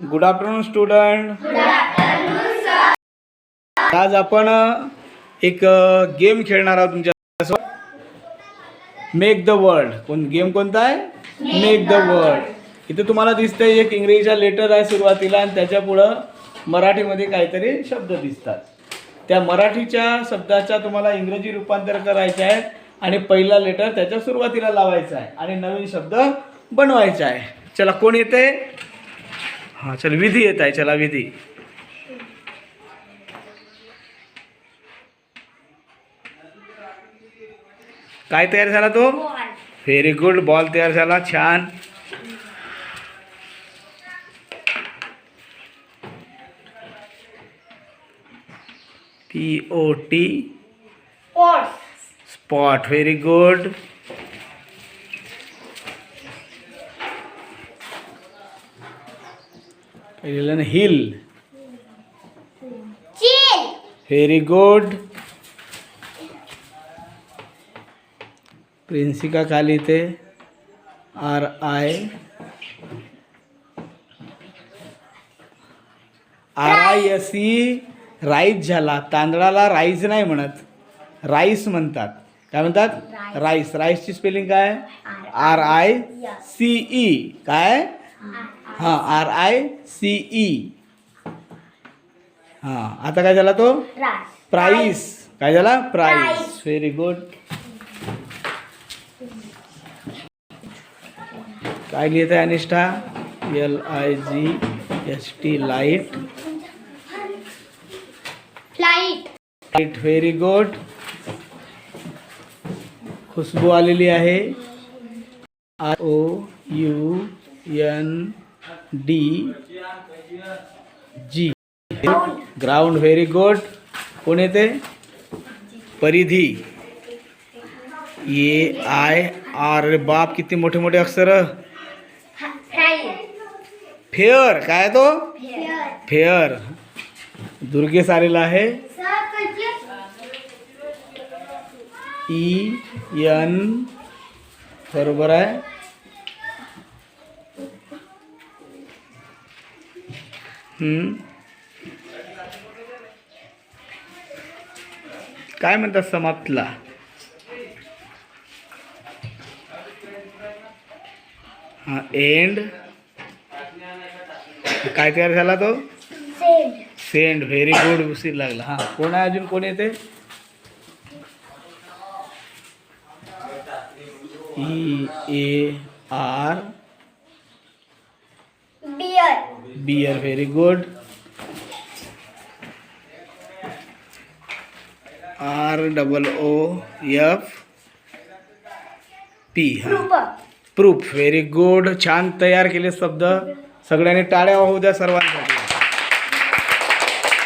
Good afternoon student आज आपण एक गेम खेळणार आहोत तुमच्या मेक द वर्ल्ड कोण गेम कोणता आहे? मेक द वर्ल्ड इथे तुम्हाला दिसतंय एक इंग्रजीचा लेटर आहे सुरुवातीला आणि त्याच्या पुढं मराठीमध्ये काहीतरी शब्द दिसतात. त्या मराठीच्या शब्दाचा तुम्हाला इंग्रजी रूपांतर करायचं आहे आणि पहिला लेटर त्याच्या सुरुवातीला लावायचा आहे आणि नवीन शब्द बनवायचा आहे. चला कोण येते हाँ चल विधी येत आहे चला विधी। काय तयार झाला तो? व्हेरी गुड बॉल तयार झाला छान. P O T spot very good पहिलं हिल. व्हेरी गुड प्रिन्सिका खाली ते R I R I S E rice झाला. तांदळाला राईस नाही म्हणत. राईस म्हणतात. काय म्हणतात? राईस राईसची स्पेलिंग काय? आर आय सी ई काय? हाँ आर आय सी ई हाँ आता काय झाला तो? प्राईस काय झाला? प्राईस व्हेरी गुड काय लिहित आहे Anishtha? L I G S T light light light very good Khushboo आलेली आहे. R O U N D G ground very good कोण येते परिधी. ए आय आर रे बाप किती मोठे मोठे अक्षर फेअर काय तो? फेअर दुर्गेश आलेला आहे ई एन बरोबर आहे काय म्हणतात समाप्तला हा एंड काय तयार झाला तो? सेंड व्हेरी गुड उशीर लागला. हा कोण आहे अजून? कोण येते? E A R very good. R double O F P हा. प्रूफ. Very good. छान तयार केले शब्द. सगळ्यांनी टाळ्या होऊ द्या सर्वांसाठी.